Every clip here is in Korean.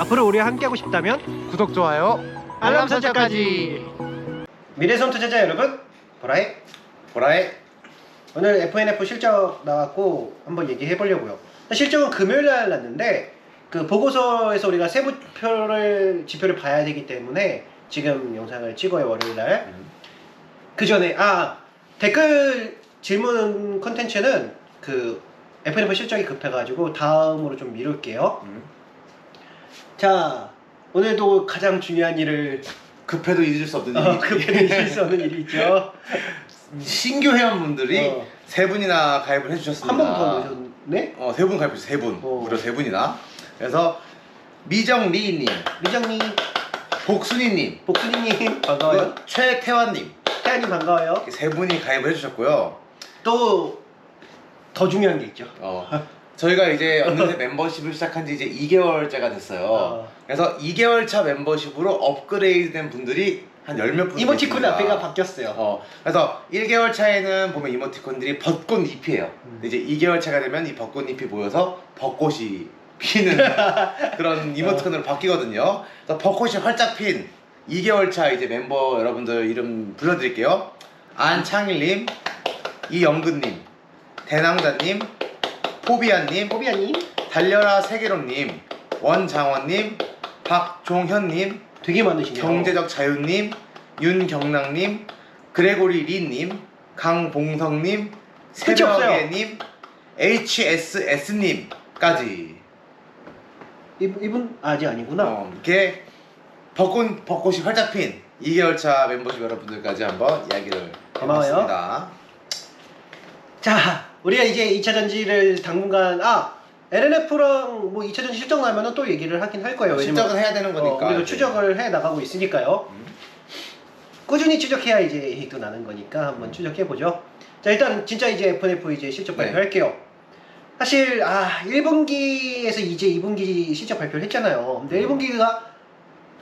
앞으로 우리와 함께하고 싶다면 구독 좋아요 알람 설정까지. 미래손 투자자 여러분, 보라의 보라의 오늘 FNF 실적 나왔고 한번 얘기해 보려고요. 실적은 금요일 날 났는데 그 보고서에서 우리가 세부표를 지표를 봐야 되기 때문에 지금 영상을 찍어요 월요일 날. 그 전에 아 댓글 질문 컨텐츠는 그 FNF 실적이 급해가지고 다음으로 좀 미룰게요. 음. 자 오늘도 가장 중요한 일을 급해도 잊을 수 없는 어, 일이 급하게 있을 수 없는 일이 있죠. 신규 회원분들이 어. 세 분이나 가입을 해주셨습니다 한 번 더 오셨네. 어, 세 분 가입했어요 세 분 어. 무려 세 분이나 그래서 미정리님 미정님, 복순이님 복순이님 반가워요. 그 최태환님 태안님 반가워요. 세 분이 가입을 해주셨고요 또 더 중요한 게 있죠. 어, 저희가 이제 어느새 멤버십을 시작한 지 이제 2개월째가 됐어요 어. 그래서 2개월 차 멤버십으로 업그레이드된 분들이 한 열몇 분 이모티콘. 앞에가 바뀌었어요. 어, 그래서 1개월 차에는 보면 이모티콘들이 벚꽃잎이에요. 음. 이제 2개월 차가 되면 이 벚꽃잎이 모여서 벚꽃이 피는 그런 이모티콘으로 바뀌거든요. 그래서 벚꽃이 활짝 핀 2개월 차 이제 멤버 여러분들 이름 불러드릴게요. 안창일님, 이영근님, 대낭자님, 포비아님, 호비아님 달려라 세계로님, 원장원님, 박종현님, 되게 많으시네요. 경제적 자유님, 윤경락님, 그레고리 리님, 강봉성님, 끝이 없어요. 새벽애님, HSS님까지 이분, 이분 아직 아니구나. 어, 이렇게 벚꽃, 벚꽃이 활짝 핀 2개월차 멤버십 여러분들까지 한번 이야기를 고마워요. 해봤습니다. 자, 우리가 이제 2차 전지를 당분간 아 LNF랑 뭐 2차 전지 실적 나면은 또 얘기를 하긴 할 거예요. 실적은 해야 되는 거니까. 어, 우리도. 추적을 해 나가고 있으니까요. 음. 꾸준히 추적해야 이제 이익도 나는 거니까 한번 추적해 보죠. 자 일단 진짜 이제 FNF 이제 실적 네. 발표할게요. 사실 아 1분기에서 이제 2분기 실적 발표를 했잖아요. 근데 1분기가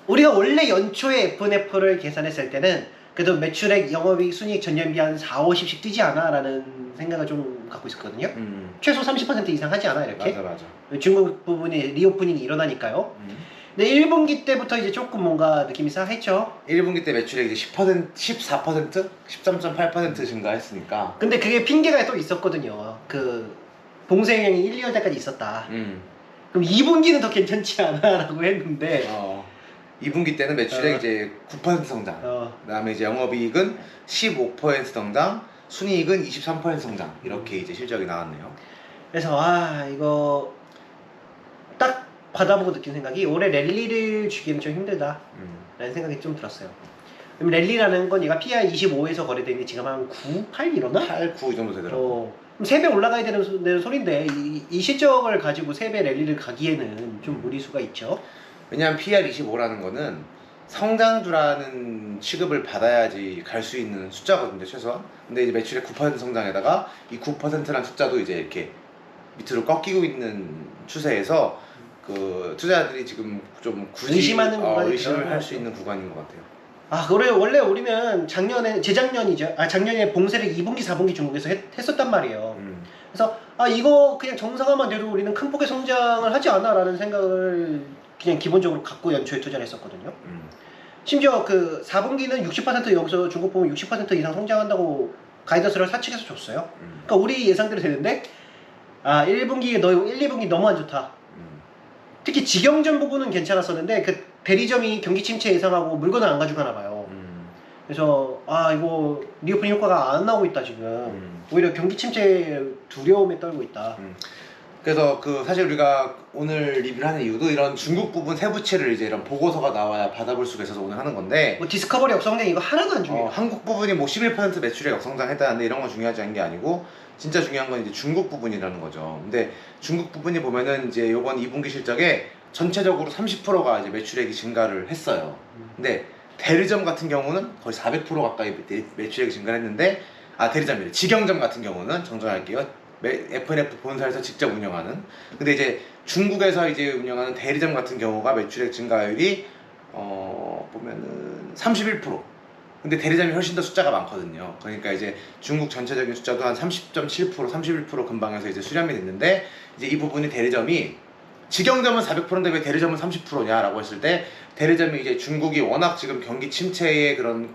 우리가 원래 연초에 FNF를 계산했을 때는 그래도 매출액, 영업이익, 순이익 전년비 한 4, 50씩 뛰지 않아? 라는 생각을 좀 갖고 있었거든요. 음, 최소 30% 이상 하지 않아 이렇게? 맞아 맞아. 중국 부분이 리오프닝이 일어나니까요. 음. 근데 1분기 때부터 이제 조금 뭔가 느낌이 싸했죠. 1분기 때 매출액 이제 10%, 14%, 13.8% 증가했으니까. 근데 그게 핑계가 또 있었거든요. 그 봉쇄형이 1, 2월 때까지 있었다. 음. 그럼 2분기는 더 괜찮지 않아라고 했는데 어, 2분기 때는 매출액 어. 이제 9% 성장. 어, 그다음에 이제 영업이익은 15% 성장, 순이익은 23% 성장. 이렇게 이제 실적이 나왔네요. 그래서 아 이거 딱 받아보고 느낀 생각이 올해 랠리를 주기는 좀 힘들다 음. 라는 생각이 좀 들었어요. 그럼 랠리라는 건 얘가 PI 25에서 거래되는 게 지금 한 9, 8 이러나? 8, 9 정도 되더라고. 어, 그럼 3배 올라가야 되는, 소- 되는 소린데 이, 이 실적을 가지고 3배 랠리를 가기에는 좀 무리수가 있죠. 왜냐하면 PR 25라는 거는 성장주라는 취급을 받아야지 갈 수 있는 숫자거든요, 최소한. 근데 이제 매출의 9% 성장에다가 이 9%란 숫자도 이제 이렇게 밑으로 꺾이고 있는 추세에서 그 투자자들이 지금 좀 굳이 의심하는 어, 구간이 의심을 할 수. 있는 구간인 것 같아요. 아, 그래 원래 우리는 작년에 재작년이죠. 아 작년에 봉쇄를 2분기, 4분기 중국에서 했, 했었단 말이에요. 음. 그래서 아 이거 그냥 정상화만 돼도 우리는 큰 폭의 성장을 하지 않아라는 생각을 그냥 기본적으로 갖고 연초에 투자를 했었거든요. 음. 심지어 그 4분기는 60% 여기서 중국 보면 60% 이상 성장한다고 가이던스를 사측에서 줬어요. 음. 그러니까 우리 예상대로 되는데 아 1분기에 너 1, 2분기 너무 안 좋다. 음. 특히 직영점 부분은 괜찮았었는데 그 대리점이 경기 침체 예상하고 물건을 안 가져가나 봐요. 음. 그래서 아 이거 리오프닝 효과가 안 나오고 있다 지금. 음. 오히려 경기 침체 두려움에 떨고 있다. 그래서 그 사실 우리가 오늘 리뷰를 하는 이유도 이런 중국 부분 세부치를 이제 이런 보고서가 나와야 받아볼 수가 있어서 오늘 하는 건데 뭐 디스커버리 역성장 이거 하나도 안 중요해요. 어, 한국 부분이 뭐 11% 매출액 역성장했다는데 이런 건 중요하지 않은 게 아니고 진짜 중요한 건 이제 중국 부분이라는 거죠. 근데 중국 부분이 보면은 이제 요번 2분기 실적에 전체적으로 30%가 이제 매출액이 증가를 했어요. 음. 근데 대리점 같은 경우는 거의 400% 가까이 매- 매출액이 증가했는데 아 대리점이래. 직영점 같은 경우는 정정할게요. 매- FNF 본사에서 직접 운영하는. 근데 이제 중국에서 이제 운영하는 대리점 같은 경우가 매출액 증가율이 어 보면은 31%. 근데 대리점이 훨씬 더 숫자가 많거든요. 그러니까 이제 중국 전체적인 숫자도 한 30.7%, 31% 근방에서 이제 수렴이 됐는데 이제 이 부분이 대리점이 직영점은 400%인데 왜 대리점은 30%냐라고 했을 때 대리점이 이제 중국이 워낙 지금 경기 침체의 그런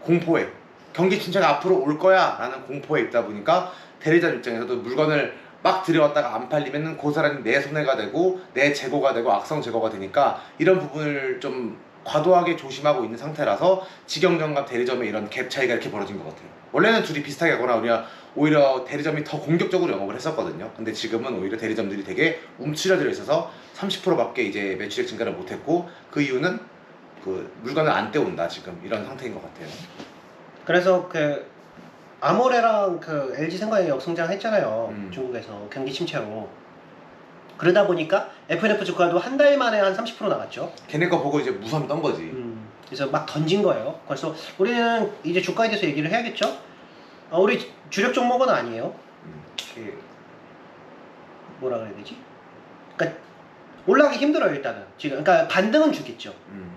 공포에 경기 침체가 앞으로 올 거야라는 공포에 있다 보니까 대리점 입장에서도 물건을 막 들여왔다가 안 팔리면은 그 사람이 내 손해가 되고 내 재고가 되고 악성 재고가 되니까 이런 부분을 좀 과도하게 조심하고 있는 상태라서 직영점과 대리점의 이런 갭 차이가 이렇게 벌어진 것 같아요. 원래는 둘이 비슷하게 하거나 우리가 오히려 대리점이 더 공격적으로 영업을 했었거든요. 근데 지금은 오히려 대리점들이 되게 움츠려들어 있어서 30%밖에 이제 매출액 증가를 못했고 그 이유는 그 물건을 안 떼온다 지금 이런 상태인 것 같아요. 그래서 그 아모레랑 그 LG 생과이 역성장했잖아요. 음. 중국에서 경기 침체로. 그러다 보니까 FNF 주가도 한 달 만에 한 30% 나갔죠. 걔네 거 보고 이제 무서움 떤 거지. 음, 그래서 막 던진 거예요. 그래서 우리는 이제 주가에 대해서 얘기를 해야겠죠. 어, 우리 주력 종목은 아니에요. 음. 그 뭐라 그래야 되지? 그러니까 올라가기 힘들어요 일단은 지금. 그러니까 반등은 주겠죠. 음.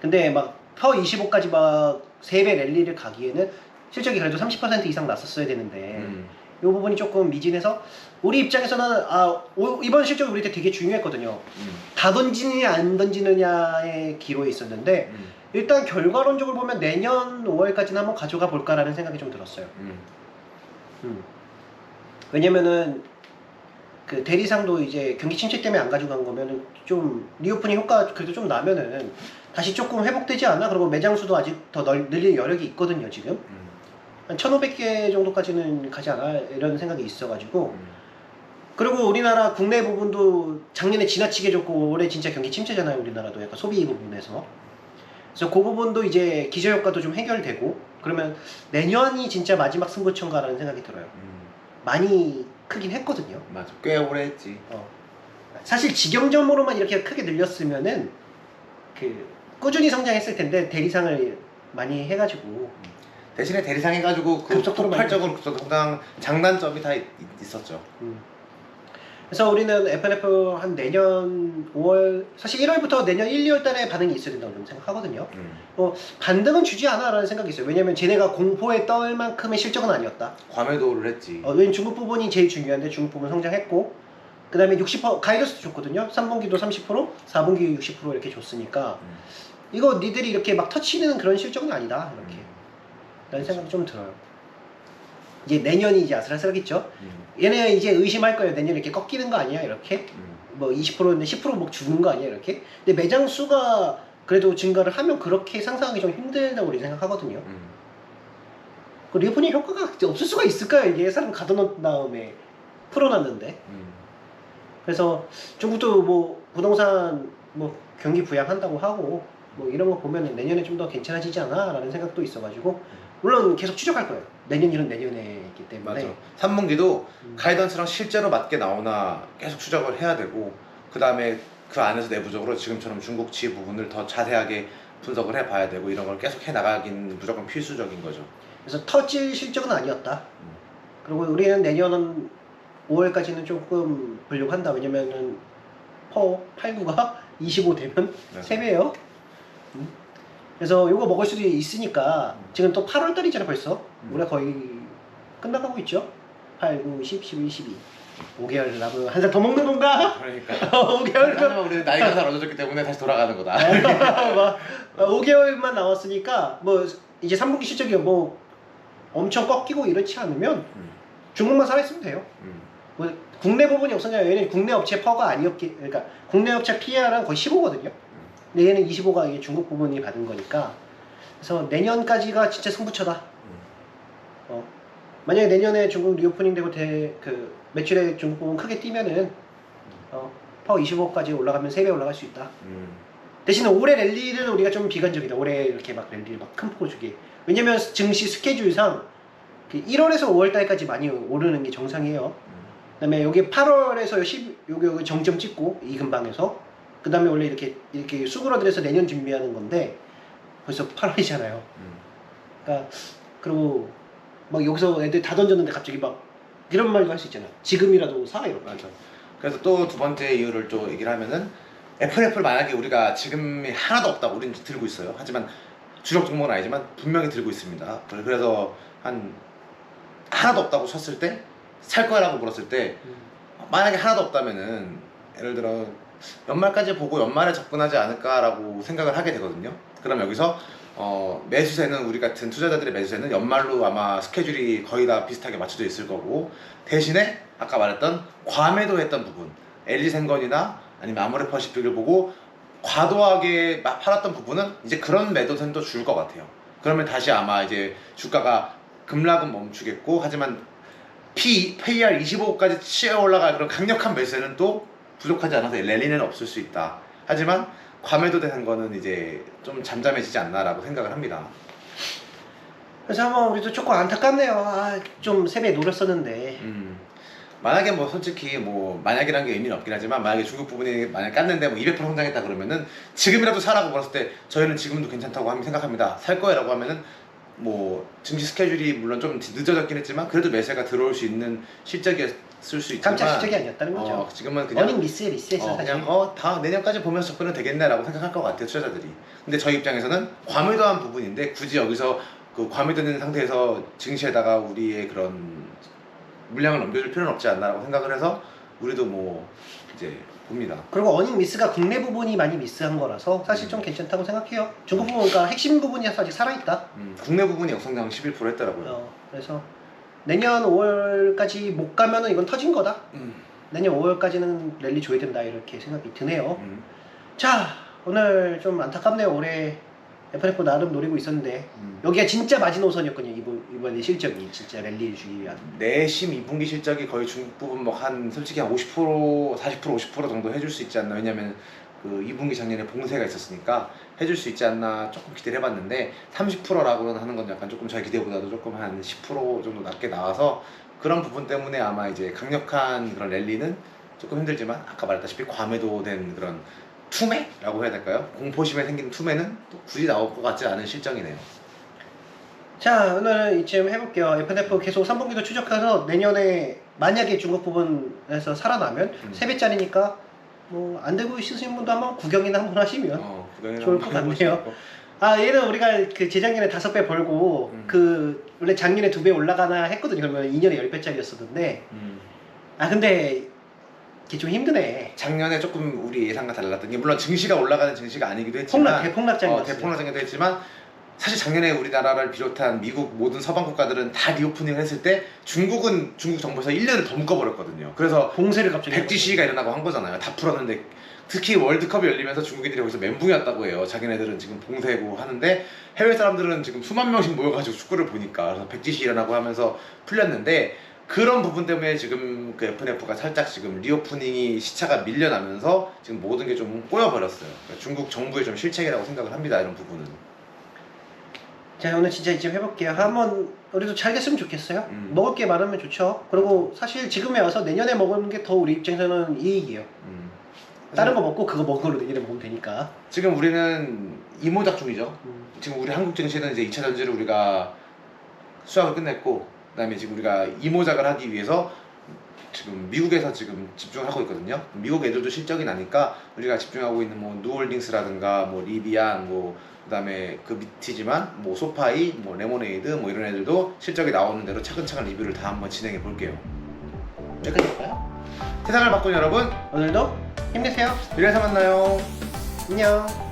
근데 막 퍼 25까지 막 3배 랠리를 가기에는 실적이 그래도 30% 이상 났었어야 되는데 음. 이 부분이 조금 미진해서 우리 입장에서는 아 오- 이번 실적이 우리한테 되게 중요했거든요. 음. 다 던지느냐 안 던지느냐의 기로에 있었는데 음. 일단 결과론적으로 보면 내년 5월까지는 한번 가져가 볼까라는 생각이 좀 들었어요. 음. 음. 왜냐면은 그 대리상도 이제 경기 침체 때문에 안 가져간 거면은 좀 리오프닝 효과 그래도 좀 나면은 다시 조금 회복되지 않나? 그리고 매장 수도 아직 더 널, 늘릴 여력이 있거든요 지금 음. 한 1,500개 정도까지는 가지 않아 이런 생각이 있어가지고 음. 그리고 우리나라 국내 부분도 작년에 지나치게 좋고 올해 진짜 경기 침체잖아요 우리나라도 약간 소비 부분에서 그래서 그 부분도 이제 기저효과도 좀 해결되고 그러면 내년이 진짜 마지막 승부처인가라는 생각이 들어요 음. 많이 크긴 했거든요 맞아. 꽤 오래 했지. 어. 사실 직영점으로만 이렇게 크게 늘렸으면은 그 꾸준히 성장했을 텐데 대리상을 많이 해가지고 대신에 대리상 해가지고 그 급속도로 폭발적으로 급속 성장 장단점이 다 있, 있었죠. 음. 그래서 우리는 FNF 한 내년 5월 사실 1월부터 내년 1, 2월 달에 반응이 있어야 된다고 좀 생각하거든요. 음. 어, 반등은 주지 않아라는 생각이 있어요. 왜냐면 쟤네가 공포에 떨 만큼의 실적은 아니었다. 과매도를 했지. 어, 왜냐면 중국 부분이 제일 중요한데 중국 부분 성장했고 그 다음에 60% 가이드스도 줬거든요. 3분기도 30%, 4분기 60% 이렇게 줬으니까 음. 이거 니들이 이렇게 막 터치는 그런 실적은 아니다. 이렇게 음. 라는 생각이 좀 들어요. 이제 내년이 이제 아슬아슬하겠죠. 음. 얘네 이제 의심할 거예요. 내년 이렇게 꺾이는 거 아니야? 이렇게 음. 뭐 20%인데 10%뭐 주는 거 아니야? 이렇게. 근데 매장 수가 그래도 증가를 하면 그렇게 상상하기 좀 힘들다고 우리 생각하거든요. 음. 그 리오프닝 효과가 없을 수가 있을까요? 이게 사람 가둬놓은 다음에 풀어놨는데. 음. 그래서 중국도 뭐 부동산 뭐 경기 부양한다고 하고 뭐 이런 거 보면 내년에 좀 더 괜찮아지지 않아 라는 생각도 있어가지고 물론 계속 추적할 거예요. 내년 일은 내년에기 때문에. 맞아. 3분기도 음. 가이던스랑 실제로 맞게 나오나 계속 추적을 해야 되고 그 다음에 그 안에서 내부적으로 지금처럼 중국치 부분을 더 자세하게 분석을 해봐야 되고 이런 걸 계속 해 나가긴 무조건 필수적인 거죠. 그래서 터질 실적은 아니었다. 음. 그리고 우리는 내년은 5월까지는 조금 보려고 한다. 왜냐면은 퍼 89가 25 되면 네. 3배예요. 그래서 이거 먹을 수도 있으니까 지금 또 8월 달이잖아 벌써. 음. 우리가 거의 끝나가고 있죠. 8, 9, 10, 11, 12. 5개월 남은 한 살 더 먹는 건가? 그러니까 5개월 더. 하지만 우리는 나이가 잘 얻어졌기 때문에 다시 돌아가는 거다. 5개월만 남았으니까 뭐 이제 3분기 실적이 뭐 엄청 꺾이고 이렇지 않으면 음. 중국만 살아있으면 돼요. 음. 뭐 국내 부분이 없었냐? 얘는 국내 업체 퍼가 아니었기, 그러니까 국내 업체 PR은 거의 15거든요. 얘는 25가 이게 중국 부분이 받은 거니까. 그래서 내년까지가 진짜 승부처다. 음. 어. 만약에 내년에 중국 리오프닝 되고 대, 그 매출액 중국 부분 크게 뛰면은 어, 퍼 25까지 올라가면 3배 올라갈 수 있다. 음. 대신에 올해 랠리는 우리가 좀 비관적이다. 올해 이렇게 막 랠리를 막 큰 폭으로 주기. 왜냐면 증시 스케줄상 그 1월에서 5월 달까지 많이 오르는 게 정상이에요. 음. 그다음에 여기 8월에서 10 여기 여기 정점 찍고 이 근방에서 그 다음에 원래 이렇게 이렇게 수그러들여서 내년 준비하는 건데 벌써 8월이잖아요. 음. 그러니까 그리고 막 여기서 애들 다 던졌는데 갑자기 막 이런 말도 할 수 있잖아. 지금이라도 사 이렇게. 맞아. 그래서 또 두 번째 이유를 또 얘기를 하면은 FNF를 만약에 우리가 지금이 하나도 없다고 우리는 들고 있어요. 하지만 주력 종목은 아니지만 분명히 들고 있습니다. 그래서 한 하나도 없다고 쳤을 때 살 거야라고 물었을 때 만약에 하나도 없다면은 예를 들어 연말까지 보고 연말에 접근하지 않을까라고 생각을 하게 되거든요. 그럼 여기서 어, 매수세는 우리 같은 투자자들의 매수세는 연말로 아마 스케줄이 거의 다 비슷하게 맞춰져 있을 거고 대신에 아까 말했던 과매도했던 부분 LG 생건이나 아니면 아모레퍼시픽을 보고 과도하게 막 팔았던 부분은 이제 그런 매도세도 줄 것 같아요. 그러면 다시 아마 이제 주가가 급락은 멈추겠고 하지만 P, PER 25까지 치어 올라갈 그런 강력한 매수세는 또 부족하지 않아서 랠리는 없을 수 있다. 하지만 과매도 되는 거는 이제 좀 잠잠해지지 않나라고 생각을 합니다. 그래서 한번 우리도 조금 안타깝네요. 아, 좀 세배 노렸었는데. 음. 만약에 뭐 솔직히 뭐 만약이라는 게 의미는 없긴 하지만 만약에 중국 부분이 만약 깠는데 뭐 200% 성장했다 그러면은 지금이라도 사라고 물었을 때 저희는 지금도 괜찮다고 생각합니다. 살 거야라고 하면은 뭐 증시 스케줄이 물론 좀 늦어졌긴 했지만 그래도 매세가 들어올 수 있는 실적이었 을수 있지만 깜짝 실적이 아니었다는 거죠. 어, 지금은 그냥 어닝 미스에 미스했어 어, 사실. 그냥 어, 다 내년까지 보면서 접근은 되겠네라고 생각할 것 같아요 투자자들이. 근데 저희 입장에서는 과밀도한 부분인데 굳이 여기서 그 과밀되는 상태에서 증시에다가 우리의 그런 물량을 넘겨줄 필요는 없지 않나라고 생각을 해서 우리도 뭐 이제 봅니다. 그리고 어닝 미스가 국내 부분이 많이 미스한 거라서 사실 좀 괜찮다고 생각해요. 중국 부분 그러니까 핵심 부분이 아직 살아있다. 음, 국내 부분이 역성장 11% 했더라고요. 어, 그래서 내년 5월까지 못 가면은 이건 터진 거다. 음, 내년 5월까지는 랠리 줘야 된다 이렇게 생각이 드네요. 음, 자 오늘 좀 안타깝네요. 올해 FNF 나름 노리고 있었는데 음. 여기가 진짜 마지노선이었거든요. 이번 이번에 실적이 진짜 랠리를 주기 위한. 내심 2분기 실적이 거의 중국 부분 뭐 한 솔직히 한 50% 40% 50% 정도 해줄 수 있지 않나 왜냐면 그 2분기 작년에 봉쇄가 있었으니까 해줄 수 있지 않나 조금 기대를 해봤는데 30%라고 하는 건 약간 조금 저희 기대보다도 조금 한 10% 정도 낮게 나와서 그런 부분 때문에 아마 이제 강력한 그런 랠리는 조금 힘들지만 아까 말했다시피 과매도된 그런 투매라고 해야 될까요? 공포심에 생긴 투매는 또 굳이 나올 것 같지 않은 실정이네요. 자 오늘 이쯤 해볼게요. FNF 계속 3분기도 추적해서 내년에 만약에 중국 부분에서 살아나면 음. 3배짜리니까 뭐 안 되고 있으신 분도 한번 구경이나 한번 하시면 어, 좋을 것. 같네요. 아 얘는 우리가 그 재작년에 다섯 배 벌고 음. 그 원래 작년에 두 배 올라가나 했거든요. 그러면 2년에 10배짜리였었는데 음. 아 근데 이게 좀 힘드네. 작년에 조금 우리 예상과 달랐던 게 물론 증시가 올라가는 증시가 아니기도 했지만 폭락 대폭락장이었어요. 어, 대폭락장이기도 했지만 사실 작년에 우리나라를 비롯한 미국 모든 서방 국가들은 다 리오프닝을 했을 때 중국은 중국 정부에서 1년을 더 묶어버렸거든요. 그래서 봉쇄를 갑자기 백지 시위가 일어나고 한 거잖아요. 다 풀었는데 특히 월드컵이 열리면서 중국인들이 거기서 멘붕이었다고 해요. 자기네들은 지금 봉쇄고 하는데 해외 사람들은 지금 수만 명씩 모여가지고 축구를 보니까 그래서 백지 시위 일어나고 하면서 풀렸는데 그런 부분 때문에 지금 그 FNF가 살짝 지금 리오프닝이 시차가 밀려나면서 지금 모든 게 좀 꼬여버렸어요. 그러니까 중국 정부의 좀 실책이라고 생각을 합니다. 이런 부분은. 자 오늘 진짜 이쯤 해볼게요. 한번 우리도 잘 됐으면 좋겠어요. 음. 먹을 게 많으면 좋죠. 그리고 사실 지금에 와서 내년에 먹는 게 더 우리 입장에서는 이익이에요. 음. 다른 거 먹고 그거 먹은 걸로 내년에 먹으면 되니까. 지금 우리는 이모작 중이죠. 음. 지금 우리 한국 증시는 이제 2차 전지를 우리가 수학을 끝냈고 그다음에 지금 우리가 이모작을 하기 위해서 지금 미국에서 지금 집중하고 있거든요. 미국 애들도 실적이 나니까 우리가 집중하고 있는 뭐 누올딩스라든가 뭐 리비안 뭐 그다음에 그 밑이지만 뭐 소파이 뭐 레모네이드 뭐 이런 애들도 실적이 나오는 대로 차근차근 리뷰를 다 한번 진행해 볼게요. 여기까지 할까요? 세상을 바꾼 여러분 오늘도 힘내세요. 미래에서 만나요. 안녕.